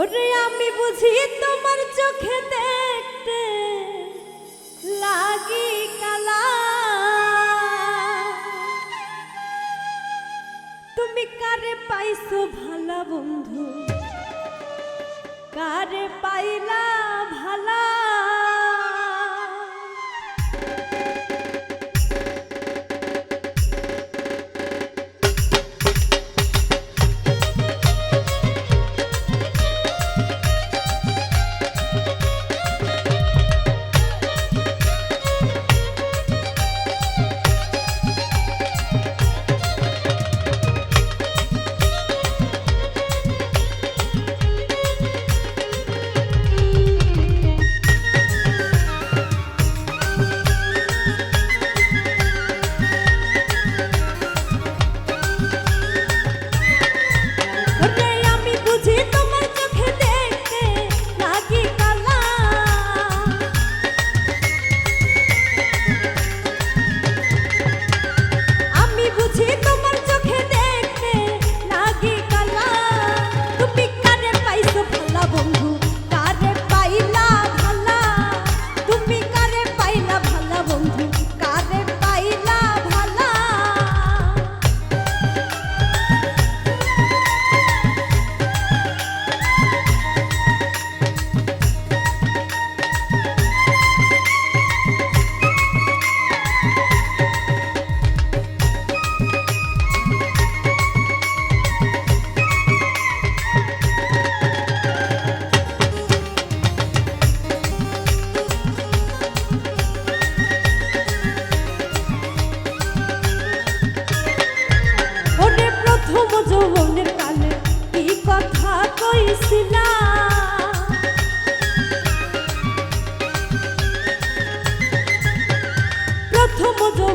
ওরে আমি বুঝি তোমার চোখে দেখতে লাগি কালা। তুমি কারে পাইছো ভালা বন্ধু? কারে পাইলা ভালা?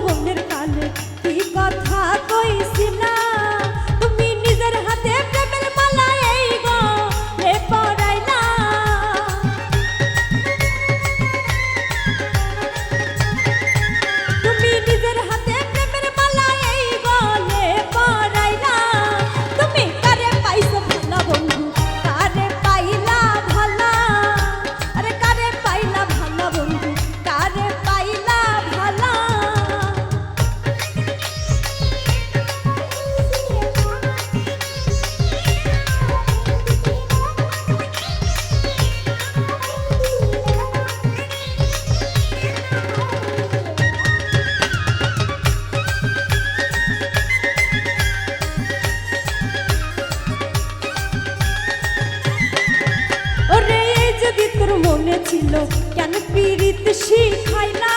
বললেন কানে কি কথা মনে ছিল কেন পীড়িত শিখাই না?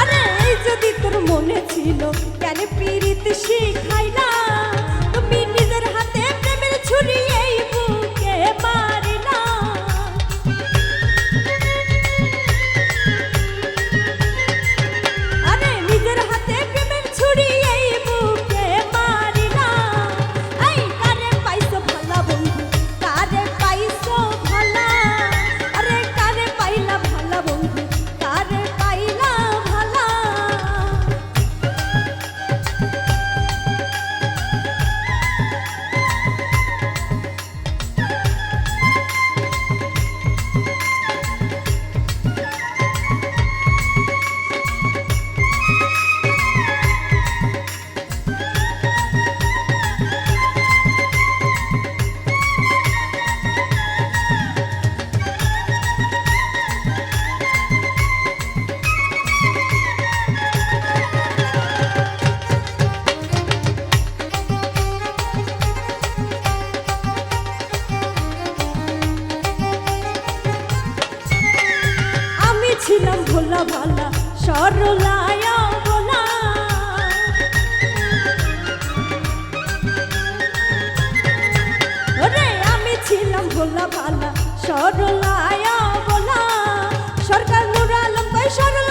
আরে যদি তোর মনে ছিল কেন পীড়িত শিখাই ভালা সরলায় বলা। ওরে আমি ছিলাম ভোলা ভালা সরলায় বলা। সরকার সরল